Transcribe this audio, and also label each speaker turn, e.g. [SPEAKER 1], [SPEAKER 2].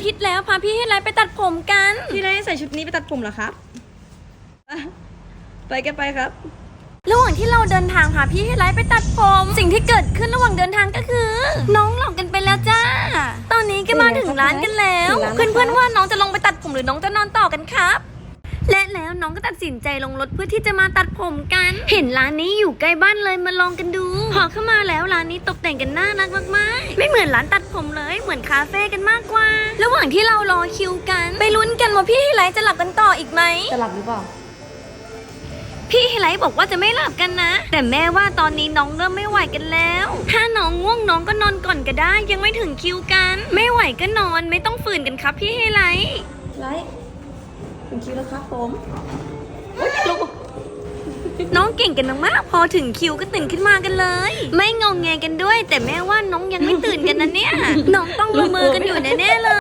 [SPEAKER 1] อาทิตย์แล้วพาพี่ให้ไลฟ์ไปตัดผมกัน
[SPEAKER 2] พี่ได้ใส่ชุดนี้ไปตัดผมเหรอครับอะไปกันไปครับ
[SPEAKER 1] ระหว่างที่เราเดินทางพาพี่ให้ไลฟ์ไปตัดผม สิ่งที่เกิดขึ้นระหว่างเดินทางก็คือ น้องหลอกกันไปแล้วจ้า ตอนนี้ก็มาถึงร้านกันแล้ว
[SPEAKER 2] ถึงร้านแล้ว
[SPEAKER 1] เพื่อนๆว่าน้องจะลงไปตัดผมหรือน้องจะนอนต่อกันครับและแล้วน้องก็ตัดสินใจลงรถเพื่อที่จะมาตัดผมกัน เห็นร้านนี้อยู่ใกล้บ้านเลยมาลองกันดู พอเข้ามาแล้วร้านนี้ตกแต่งกันน่ารักมากๆ ไม่เหมือนร้านตัดผมเลย เหมือนคาเฟ่กันมากกว่าระหว่างที่เรา กันว่าพี่ให้ไลฟ์จะหลับกันต่ออีกไหม
[SPEAKER 2] จะหลับหรือเปล่า
[SPEAKER 1] พี่ไฮไลท์บอกว่าจะไม่หลับกันนะ แต่แม่ว่าตอนนี้น้องเริ่มไม่ไหวกันแล้ว ถ้าน้องง่วงน้องก็นอนก่อนก็ได้ ยังไม่ถึงคิวกัน ไม่ไหวก็นอนไม่ต้องฝืนกันครับพี่ไฮไลท์
[SPEAKER 2] ไลท์ถึงคิวแล้วครับผม
[SPEAKER 1] น้องเก่งกันมากๆ พอถึงคิวก็ตื่นขึ้นมากันเลย ไม่งองแงกันด้วย แต่แม่ว่าน้องยังไม่ตื่นกันนะเนี่ย น้องต้องละเมอกันอยู่แน่ๆเลย